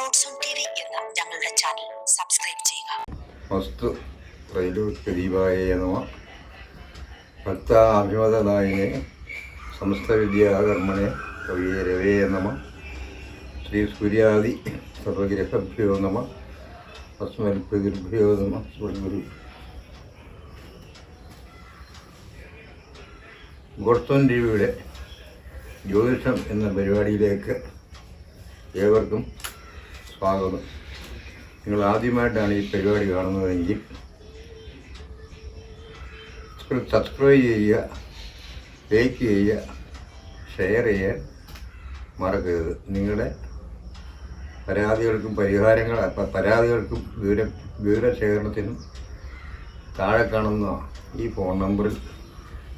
On TV V ഞങ്ങളുടെ channel subscribe ചെയ്യുക. കവിയെ രവേ നമ. ശ്രീ സൂര്യാദി സർവഗ്രഹഭ്യോ നമ. അസ്മൽഭ്യോ നമ. സ്വർഗുരു ഗോർത്തോൻ ടി ജ്യോതിഷം എന്ന പരിപാടിയിലേക്ക് ഏവർക്കും സ്വാഗതം നിങ്ങൾ ആദ്യമായിട്ടാണ് ഈ പരിപാടി കാണുന്നതെങ്കിൽ സബ്സ്ക്രൈബ് ചെയ്യുക ലൈക്ക് ചെയ്യുക ഷെയർ ചെയ്യാൻ മറക്കരുത്. നിങ്ങളുടെ പരാതികൾക്കും പരിഹാരങ്ങൾ പരാതികൾക്കും വിവര വിവരശേഖരണത്തിനും താഴെ കാണുന്ന ഈ ഫോൺ നമ്പറിൽ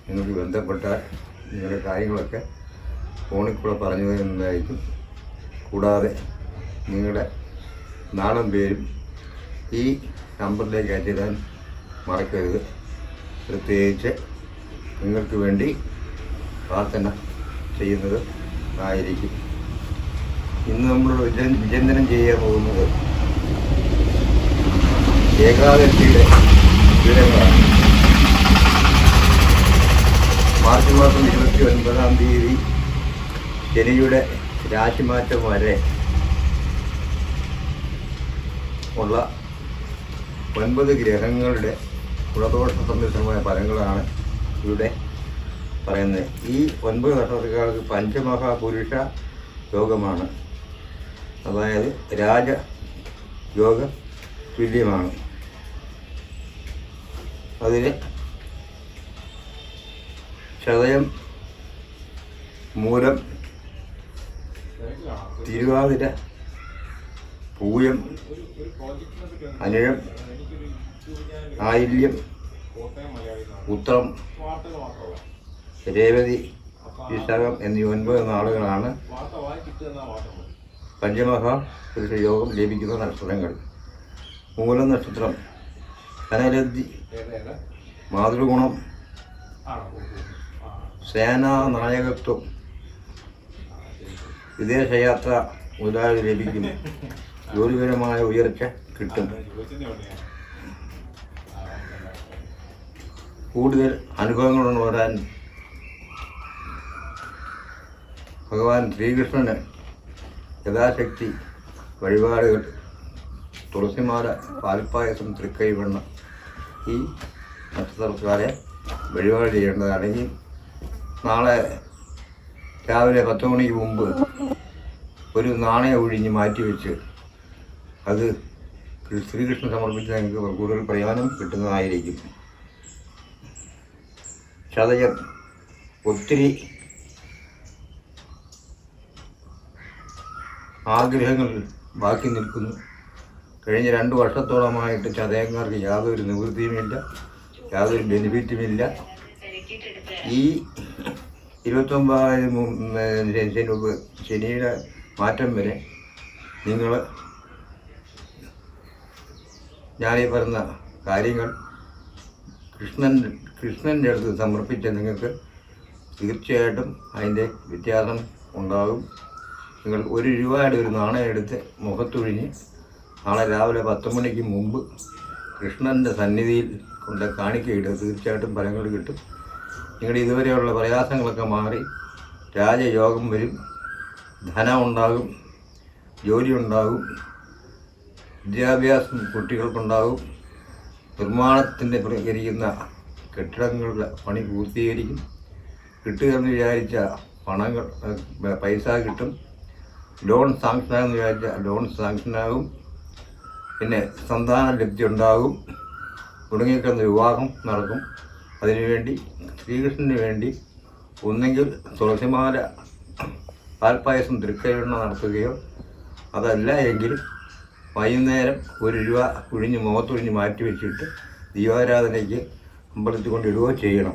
നിങ്ങൾക്ക് ബന്ധപ്പെട്ടാൽ നിങ്ങളുടെ കാര്യങ്ങളൊക്കെ ഫോണിൽ കൂടെ പറഞ്ഞു തരുന്നതായിരിക്കും. കൂടാതെ നിങ്ങളുടെ നാണം പേരും ഈ നമ്പറിലേക്ക് അയച്ചിടാൻ മറക്കരുത്. പ്രത്യേകിച്ച് നിങ്ങൾക്ക് വേണ്ടി പ്രാർത്ഥന ചെയ്യുന്നത് ആയിരിക്കും. ഇന്ന് നമ്മൾ വിച- വിചിന്തനം ചെയ്യാൻ പോകുന്നത് ഏകാദശിയുടെ വിവരങ്ങളാണ്. മാർച്ച് മാസം ഇരുപത്തി ഒൻപതാം തീയതി ശനിയുടെ രാശിമാറ്റം വരെ ഉള്ള ഒൻപത് ഗ്രഹങ്ങളുടെ ഗുണദോഷ സമ്മിശ്രമായ ഫലങ്ങളാണ് ഇവിടെ പറയുന്നത്. ഈ ഒൻപത് നക്ഷത്രക്കാർക്ക് പഞ്ചമഹാപുരുഷ യോഗമാണ്. അതായത് രാജ യോഗ തുല്യമാണ്. അതിൽ ചതയം മൂലം തിരുവാതിര പൂയം അനിഴം ആയില്യം ഉത്രം രേവതി വിശാഖം എന്നീ ഒൻപത് നാളുകളാണ് പഞ്ചമഹാ പുരുഷ യോഗം ലഭിക്കുന്ന നക്ഷത്രങ്ങൾ. മൂല നക്ഷത്രം ധനലബ്ധി മാതൃഗുണം സേനാ നായകത്വം വിദേശയാത്ര മുതലായ ലഭിക്കും. ജോലിപരമായ ഉയർച്ച കിട്ടും. കൂടുതൽ അനുഭവങ്ങൾ വരാൻ ഭഗവാൻ ശ്രീകൃഷ്ണന് യഥാശക്തി വഴിപാടുകൾ തുളസിമാല പാൽപ്പായസം തൃക്കൈവെണ്ണ ഈ നക്ഷത്രക്കാരെ വഴിപാട് ചെയ്യേണ്ടത് അല്ലെങ്കിൽ നാളെ രാവിലെ പത്ത് മണിക്ക് മുമ്പ് ഒരു നാണയം ഒഴിഞ്ഞ് മാറ്റി വെച്ച് അത് ശ്രീകൃഷ്ണൻ സമർപ്പിച്ച് ഞങ്ങൾക്ക് കൂടുതൽ പ്രയോജനം കിട്ടുന്നതായിരിക്കും. ചതയം ഒത്തിരി ആഗ്രഹങ്ങൾ ബാക്കി നിൽക്കുന്നു. കഴിഞ്ഞ രണ്ട് വർഷത്തോളമായിട്ട് ചതയന്മാർക്ക് യാതൊരു നിവൃത്തിയുമില്ല യാതൊരു ബെനിഫിറ്റുമില്ല. ഈ ഇരുപത്തൊമ്പതായിരം മുമ്പ് ശനിയുടെ മാറ്റം വരെ നിങ്ങൾ ഞാനീ പറഞ്ഞ കാര്യങ്ങൾ കൃഷ്ണൻ കൃഷ്ണന്റെ അടുത്ത് സമർപ്പിച്ച നിങ്ങൾക്ക് തീർച്ചയായിട്ടും അതിന്റെ വ്യത്യാസം ഉണ്ടാകും. നിങ്ങൾ ഒരു രൂപയുടെ ഒരു നാണയം എടുത്ത് മുഖത്തൊഴിഞ്ഞ് നാളെ രാവിലെ പത്ത് മണിക്ക് മുമ്പ് കൃഷ്ണന്റെ സന്നിധിയിൽ കൊണ്ട് കാണിക്കയിടുക തീർച്ചയായിട്ടും ഫലങ്ങൾ കിട്ടും. നിങ്ങളുടെ ഇതുവരെയുള്ള പ്രയാസങ്ങളൊക്കെ മാറി രാജയോഗം വരും. ധനം ഉണ്ടാകും ജോലി ഉണ്ടാകും. വിദ്യാഭ്യാസം കുട്ടികൾക്കുണ്ടാകും. നിർമ്മാണത്തിന്റെ പ്രകരിക്കുന്ന കെട്ടിടങ്ങളുടെ പണി പൂർത്തീകരിക്കും. കിട്ടുകയെന്ന് വിചാരിച്ച പണങ്ങൾ പൈസ കിട്ടും. ലോൺ സാങ്ഷനാകുമെന്ന് വിചാരിച്ച ലോൺ സാങ്ഷനാകും. പിന്നെ സന്താന ലബ്ധി ഉണ്ടാകും. മുടങ്ങിക്കിടന്ന വിവാഹം നടക്കും. അതിനുവേണ്ടി ശ്രീകൃഷ്ണന് വേണ്ടി ഒന്നെങ്കിൽ തുളസിമാല പാൽപ്പായസം തൃക്കൈവെണ്ണ നടത്തുകയോ അതല്ല എങ്കിൽ വൈകുന്നേരം ഒരു രൂപ കുഴിഞ്ഞ് മുഖത്തൊഴിഞ്ഞ് മാറ്റി വെച്ചിട്ട് ദീപാരാധനയ്ക്ക് അമ്പലത്തിൽ കൊണ്ടിടുകയോ ചെയ്യണം.